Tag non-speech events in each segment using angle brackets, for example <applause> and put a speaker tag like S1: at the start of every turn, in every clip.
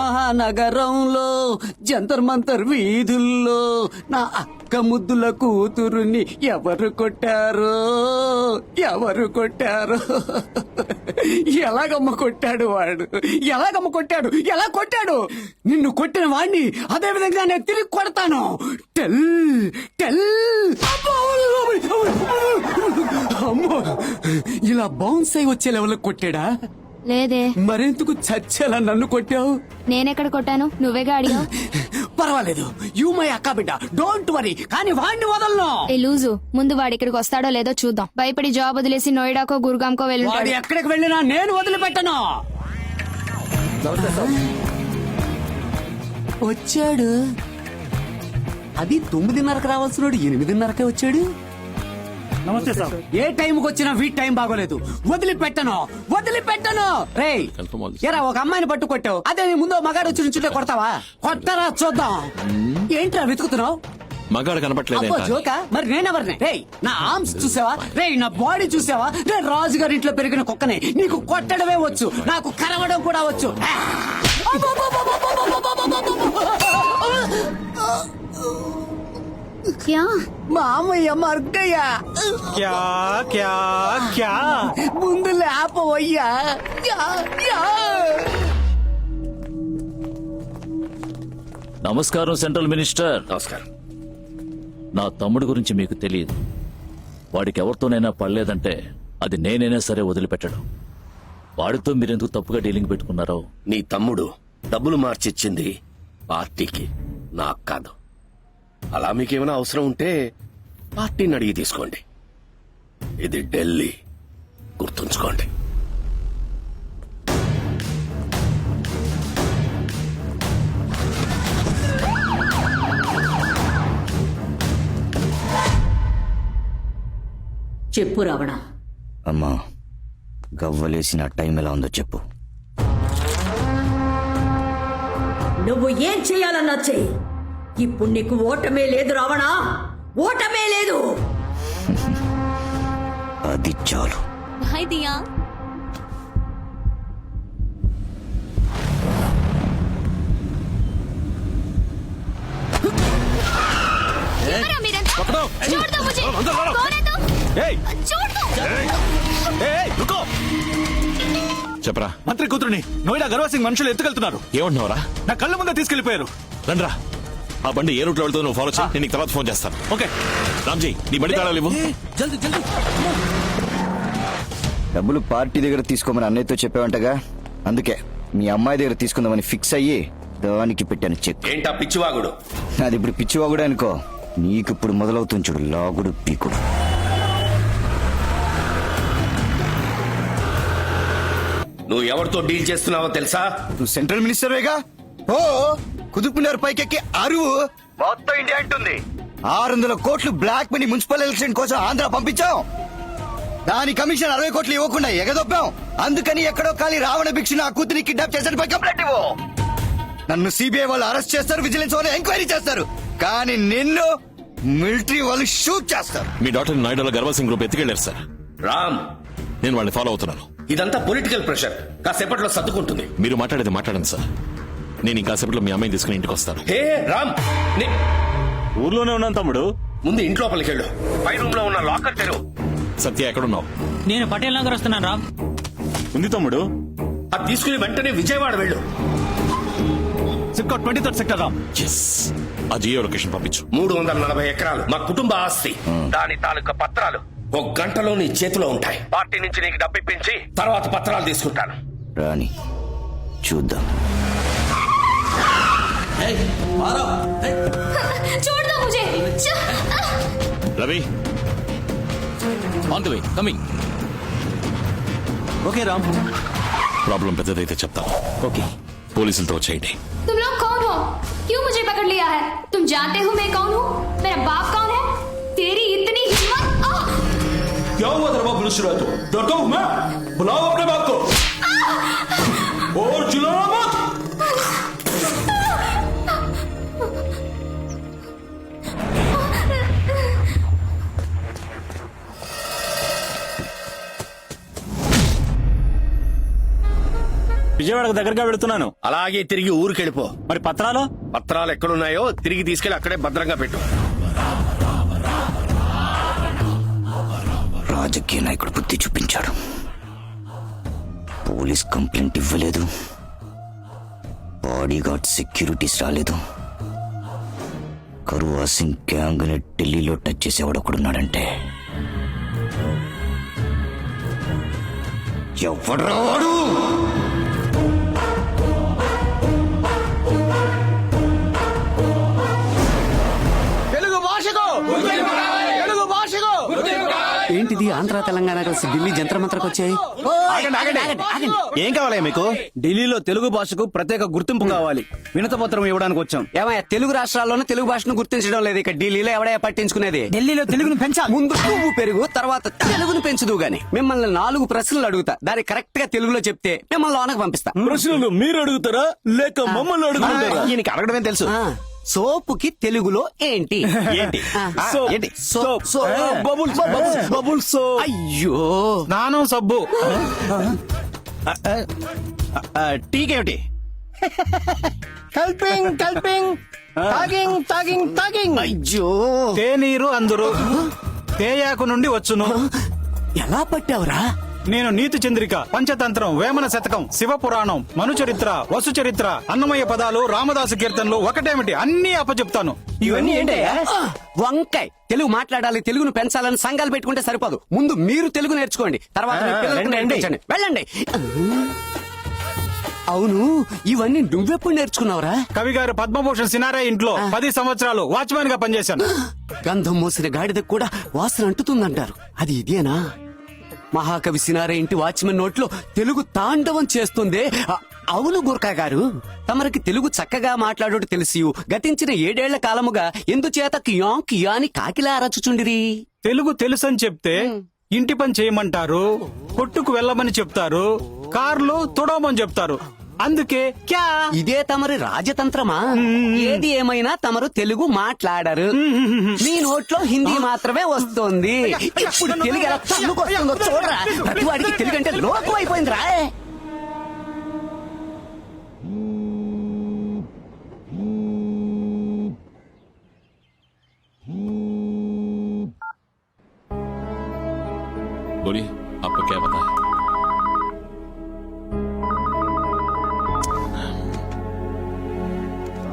S1: మహానగరంలో జంతర్ మంతర్ వీధుల్లో నా అక్క ముద్దుల కూతురుని ఎవరు కొట్టారో ఎవరు కొట్టారో. ఎలాగమ్మ కొట్టాడు వాడు? ఎలాగమ్మ కొట్టాడు? ఎలా కొట్టాడు? నిన్ను కొట్టిన వాడిని అదే విధంగా నేను తిరిగి కొడతాను. Tell tell. అమ్మో ఇలా బౌన్స్ అయి వచ్చే లెవెల్ కొట్టాడా?
S2: లేదే.
S1: మరెందుకు చచ్చేలా నన్ను కొట్టావు?
S2: నేనెక్కడ కొట్టాను? నువ్వేగా అడిగావు
S1: పర్వాలేదు. యూ మై అక్క బిడ్డ. డోంట్ వరీ కానీ వాడిని వదలను.
S2: ఏ లూజు ముందు వాడు ఇక్కడికి వస్తాడో లేదో చూద్దాం. భయపడి జాబ్ వదిలేసి నోయిడాకో గురుగాంకో
S1: వాడు
S2: వెళ్ళుంటాడు
S1: ఎక్కడికి వెళ్ళినా నేను వదిలిపెట్టను. వచ్చాడు. అది తొమ్మిదిన్నరకు రావాల్సిన ఎనిమిదిన్నరకే వచ్చాడు.
S3: నమస్తే సార్.
S1: ఏ టైంకి వచ్చినా వీట్ టైం బాగోలేదు. వదిలిపెట్టను వదిలిపెట్టను. రే ఎరా ఒక అమ్మాయిని పట్టు కొట్టావు అదే నీ ముందు మగాడు వచ్చి నుంచుంటే కొడతావా? కొట్టరా చూద్దాం. ఏంట్రా వెతుకుతున్నావు?
S4: మగాడు కనపట్లేదే
S1: జోకా? మరి నేనెవరిని రే నా ఆర్మ్స్ చూసావా? రే నా బాడీ చూసావా? రే రాజుగారి ఇంట్లో పెరిగిన కుక్కనే నీకు కొట్టడమే వచ్చు. నాకు కరవడం కూడా వచ్చు. <laughs>
S2: క్యా
S1: మామయ్య మర్గయ్య
S3: క్యా క్యా క్యా?
S1: ముందు లేపవయ్యా.
S5: నమస్కారం సెంట్రల్ మినిస్టర్.
S4: నమస్కారం.
S5: నా తమ్ముడు గురించి మీకు తెలియదు. వాడికి ఎవరితోనైనా పడలేదంటే అది నేనైనా సరే వదిలిపెట్టడం. వాడితో మీరెందుకు తప్పుగా డీలింగ్ పెట్టుకున్నారో?
S4: నీ తమ్ముడు డబ్బులు మార్చిచ్చింది పార్టీకి. నాకు కాదు. అలా మీకేమైనా అవసరం ఉంటే పార్టీని అడిగి తీసుకోండి. ఇది ఢిల్లీ. గుర్తుంచుకోండి.
S6: చెప్పు రావణ.
S7: అమ్మా గవ్వలేసిన టైం ఎలా ఉందో చెప్పు.
S6: నువ్వు ఏం చేయాలన్నా చెయ్యి. ఇప్పుడు నీకు ఓటమే లేదు రావణ. ఓటమే లేదు.
S7: అది చాలు.
S4: చెప్పరా.
S3: మంత్రి కూతురుని నోయిడా గర్వసింగ్ మనుషులు ఎత్తుకెళ్తున్నారు.
S4: ఏమంటున్నారా
S3: నా కళ్ళ ముందే తీసుకెళ్ళిపోయారు
S4: రండ్రా. ఆ బండి ఏ రూట్లో వెళ్తుందో నువ్వు ఫాలో చేయి. నేను నీకు తర్వాత ఫోన్ చేస్తాను.
S3: ఓకే.
S4: రామ్జీ నీ బండి తాళాలు ఇవ్వు
S1: జల్దీ జల్దీ.
S7: డబ్బులు పార్టీ దగ్గర తీసుకోమని అన్నయ్యతో చెప్పావంటగా? అందుకే మీ అమ్మాయి దగ్గర తీసుకుందామని ఫిక్స్ అయ్యి దానికి పెట్టాను చెక్.
S4: ఏంటా పిచ్చివాగుడు?
S7: అది ఇప్పుడు పిచ్చివాగుడు అనుకో. నీకు ఇప్పుడు మొదలవుతుంది చూడు లాగుడు పీకుడు.
S4: నువ్వు ఎవరితో డీల్ చేస్తున్నావో తెలుసా?
S7: నువ్వు సెంట్రల్ మినిస్టర్వేగా ఓ! కుదుపున్నారు పైకెక్కి అరువు మొత్తం ఇండియా అంటుంది. ఆరు వందల కోట్లు బ్లాక్ మనీ మున్సిపల్ ఎలక్షన్ కోసం ఆంధ్ర పంపించాం. దాని కమిషన్ అరవై కోట్లు ఇవ్వకుండా ఎగదొప్పాం. అందుకని ఎక్కడో ఖాళీ రావణ భిక్ష నా కూతురి కిడ్నాప్ చేశాడు కంప్లైంట్ ఇవ్వు. నన్ను సిబిఐ వాళ్ళు అరెస్ట్ చేస్తారు విజిలెన్స్ వాళ్ళు ఎంక్వైరీ చేస్తారు. కానీ నిన్ను మిలిటరీ వాళ్ళు షూట్ చేస్తారు.
S4: మీ డాక్టర్ నాయుడులో గర్వ సింగ్ గ్రూప్ ఎత్తుకెళ్ళారు సార్.
S8: రామ్.
S4: నేను వాళ్ళని ఫాలో అవుతున్నాను.
S8: ఇదంతా పొలిటికల్ ప్రెషర్. కాసేపట్లో సర్దుకుంటుంది.
S4: మీరు మాట్లాడేది మాట్లాడండి సార్. నేను ఇంకాసేపట్లో మీ అమ్మాయిని తీసుకుని ఇంటికి వస్తాను.
S8: హే రామ్ నే-
S3: ఊర్లోనే ఉన్నాను తమ్ముడు.
S8: ముందు ఇంట్లోపలికి వెళ్ళు పై రూమ్లో ఉన్న లాకర్ తెరువు.
S4: సత్య ఎక్కడున్నావు?
S9: నేను పటేల్ నగర్ వస్తున్నాను రామ్.
S3: ఉంది తమ్ముడు.
S8: అది తీసుకుని వెంటనే విజయవాడ వెళ్ళు.
S3: సిప్కా twenty third sector Ram.
S4: Yes ఆ జియో లొకేషన్ పంపించు.
S8: మూడు వందల నలభై ఎకరాలు. మా కుటుంబ ఆస్తి. దాని తాలూకా పత్రాలు. ఒక గంటలో నీ చేతిలో ఉంటాయి. పార్టీ నుంచి నీకు డబ్బు ఇప్పించి తర్వాత పత్రాలు తీసుకుంటాను.
S7: రాని చూద్దాం. <laughs>
S2: छोड़ दो मुझे च-
S4: Ravi
S5: on the way coming
S3: okay Ram
S4: problem పెద్దదైతే చెప్తాను
S7: ఓకే
S4: పోలీసులతో వచ్చేయండి
S2: तुम लोग कौन हो क्यों मुझे पकड़ लिया है तुम जानते हो मैं कौन हूँ मेरा बाप कौन है तेरी इतनी हिम्मत आह!
S10: क्या हुआ तेरे बाप मिनिस्टर है तो डरता हूं मैं बुलाओ अपने बाप को
S3: విజయవాడకు దగ్గరగా వెళుతున్నాను.
S8: అలాగే తిరిగి ఊరికెళ్ళిపో.
S3: మరి పత్రాలు?
S8: పత్రాలు ఎక్కడున్నాయో తిరిగి తీసుకెళ్ళి అక్కడే భద్రంగా పెట్టు.
S7: రాజకీయ నాయకుడు బుద్ధి చూపించాడు. పోలీస్ కంప్లైంట్ ఇవ్వలేదు. బాడీగార్డ్ సెక్యూరిటీస్ రాలేదు. కరువా సింగ్ గ్యాంగ్ని ఢిల్లీలో టచ్ చేసేవాడు ఒకడున్నాడంటే. ఎవడ్రా
S1: ఆంధ్ర తెలంగాణ కలిసి ఢిల్లీ జంత్ర మంత్రకు వచ్చాయి.
S3: ఆగండి, ఆగండి. ఏం కావాలి మీకు? ఢిల్లీలో తెలుగు భాషకు ప్రత్యేక గుర్తింపు కావాలి. వినత పత్రం ఇవ్వడానికి వచ్చాం.
S1: ఏమయ్య తెలుగు రాష్ట్రాల్లోనే తెలుగు భాషను గుర్తించడం లేదు. ఇక ఢిల్లీలో ఎవడయ్యా పట్టించుకునేది? ఢిల్లీలో తెలుగును పెంచాలి ముందు నువ్వు పెరుగు తర్వాత తెలుగును పెంచుదు గాని. మిమ్మల్ని నాలుగు ప్రశ్నలు అడుగుతా. దాన్ని కరెక్ట్గా తెలుగులో చెప్తే మిమ్మల్ని లోనకు పంపిస్తా.
S3: ప్రశ్నలు మీరు అడుగుతారా లేక మమ్మల్ని అడుగుతారా? ఈయనకి అడగడమే తెలుసు?
S1: ఆ, సోపుకి తెలుగులో ఏంటి?
S3: సో-
S1: ఏంటి?
S3: సో-
S1: సో-
S3: ఆ, బబుల్స్. బబుల్స్. బబుల్స్ సో
S1: అయ్యో.
S3: స్నానం సబ్బు. టీకేమిటి? కల్పింగ్ కల్పింగ్. తాగింగ్ తాగింగ్ తాగింగ్.
S1: అయ్యో.
S3: తేనీరు అందరు. తేయాకు నుండి వచ్చును.
S1: ఎలా పట్టావురా?
S3: నేను నీతి చంద్రిక పంచతంత్రం వేమన శతకం శివ పురాణం మను చరిత్ర వసు చరిత్ర అన్నమయ్య పదాలు రామదాసు కీర్తనలు ఒకటేమిటి? అన్ని అప్పచెప్తాను. ఇవన్నీ ఏంటయ్యా?
S1: వంకాయ్. తెలుగు మాట్లాడాలి తెలుగును పెంచాలని సంఘాలు పెట్టుకుంటే సరిపోదు. ముందు మీరు తెలుగు నేర్చుకోండి. తర్వాత మీ
S3: ఆ,
S1: పిల్లలకు
S3: రండి,
S1: నేర్పించండి. వెళ్ళండి. అవును ఇవన్నీ నువ్వెప్పుడు నేర్చుకున్నావురా?
S3: కవి గారు పద్మభూషణ్ సినారే ఇంట్లో పది సంవత్సరాలు వాచ్మెన్గా పనిచేశాను.
S1: గంధం మోసిన గాడిదకు కూడా వాసన అంటుతుందంటారు. అది ఇదేనా? మహాకవి సినారే ఇంటి వాచ్మెన్ నోట్లో తెలుగు తాండవం చేస్తుందే. అవును గుర్కా గారు. తమరికి తెలుగు చక్కగా మాట్లాడుట తెలిసి గతించిన ఏడేళ్ళ కాలముగా ఎందుచేత కియాం కియాని కాకిలా రచుచుండిరి
S3: తెలుగు తెలుసని చెప్తే ఇంటి పని చేయమంటారు కొట్టుకు వెళ్ళమని చెప్తారు కార్లు తుడవమని చెప్తారు. అందుకే క్యా
S1: ఇదే తమరి రాజతంత్రమా ఏది ఏమైనా తమరు తెలుగు మాట్లాడరు మీ నోట్లో హిందీ మాత్రమే వస్తుంది ఇప్పుడు తెలుగు ఎలా తన్నుకొస్తుందో చూడరా ప్రతి వాడికి తెలుగు అంటే లోకం అయిపోయిందిరా
S4: बोलिए आपको क्या पता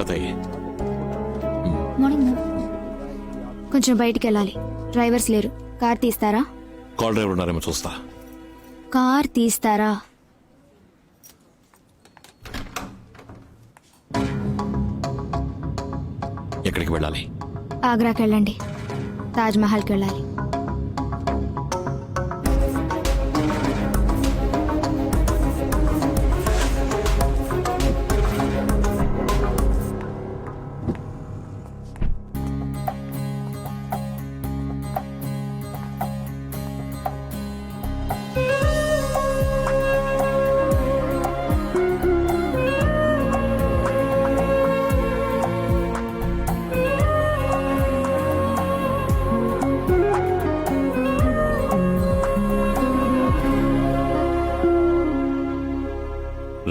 S2: మాట్లాడతాయి కొంచెం బయటికి వెళ్ళాలి. డ్రైవర్స్ లేరు. కార్ తీస్తారా?
S4: కాల్ డ్రైవర్ ఉన్నారేమో చూస్తా.
S2: కార్ తీస్తారా?
S4: ఎక్కడికి వెళ్ళాలి?
S2: ఆగ్రాకి వెళ్ళండి. తాజ్మహల్కి వెళ్ళాలి.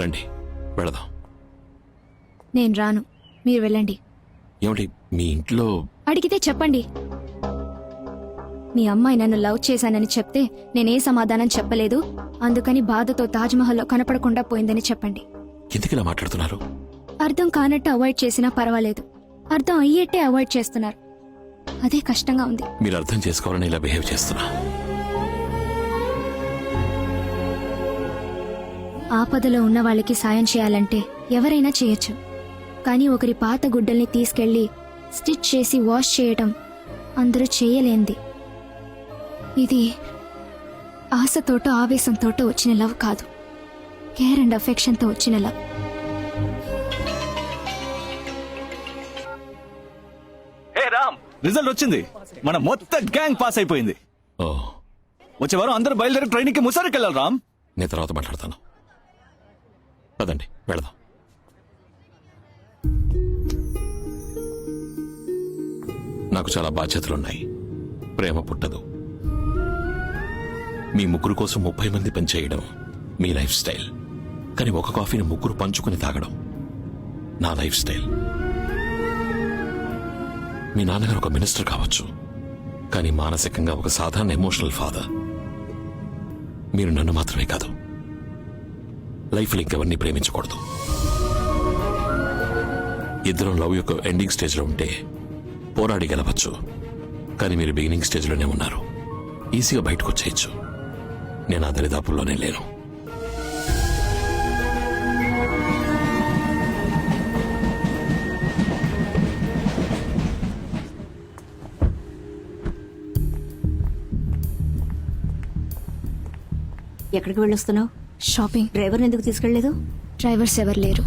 S4: రండి. వెళదాం.
S2: నేను రాను. మీరు వెళ్ళండి.
S4: ఏమండి మీ ఇంట్లో
S2: అడిగితే చెప్పండి. మీ అమ్మాయి నన్ను లవ్ చేశానని చెప్తే నేనే సమాధానం చెప్పలేదు. అందుకని బాధతో తాజ్మహల్లో కనపడకుండా పోయిందని చెప్పండి.
S4: ఎందుకు ఇలా మాట్లాడుతున్నారు?
S2: అర్థం కానట్టు అవాయిడ్ చేసినా పర్వాలేదు. అర్థం అయ్యేట్టే అవాయిడ్ చేస్తున్నారు. అదే కష్టంగా ఉంది.
S4: మీరు అర్థం చేసుకోవాలని ఇలా బిహేవ్ చేస్తున్నా.
S2: ఆపదలో ఉన్న వాళ్ళకి సాయం చేయాలంటే ఎవరైనా చేయొచ్చు. కానీ ఒకరి పాత గుడ్డల్ని తీసుకెళ్ళి స్టిచ్ చేసి వాష్ చేయటం అందరూ చేయలేంది. ఇది ఆశతోటో ఆవేశంతోటో వచ్చిన లవ్ కాదు. కేర్ అండ్ అఫెక్షన్తో వచ్చిన లవ్.
S3: హే రామ్! రిజల్ట్ వచ్చింది. మన మొత్తం గ్యాంగ్ పాస్ అయిపోయింది. వచ్చే వారం అందరూ బయలుదేరి ట్రైనింగ్కి ముసారికి వెళ్ళాలి రామ్.
S4: నేను తర్వాత మాట్లాడతాను. పదండి వెళదాం. నాకు చాలా బాధ్యతలున్నాయి. ప్రేమ పుట్టదు. మీ ముగ్గురు కోసం ముప్పై మంది పనిచేయడం మీ లైఫ్ స్టైల్. కానీ ఒక కాఫీని ముగ్గురు పంచుకుని తాగడం నా లైఫ్ స్టైల్. మీ నాన్నగారు ఒక మినిస్టర్ కావచ్చు. కానీ మానసికంగా ఒక సాధారణ ఎమోషనల్ ఫాదర్. మీరు నన్ను మాత్రమే కాదు. లైఫ్లో ఇంకెవరిని ప్రేమించకూడదు. ఇద్దరం లవ్ యొక్క ఎండింగ్ స్టేజ్లో ఉంటే పోరాడి గెలవచ్చు. కానీ మీరు బిగినింగ్ స్టేజ్లోనే ఉన్నారు. ఈజీగా బయటకు వచ్చేయచ్చు. నేను ఆ దరిదాపుల్లోనే లేను.
S6: ఎక్కడికి వెళ్ళొస్తున్నావు?
S2: షాపింగ్
S6: డ్రైవర్ని ఎందుకు తీసుకెళ్ళేదు
S2: డ్రైవర్స్ ఎవరు లేరు.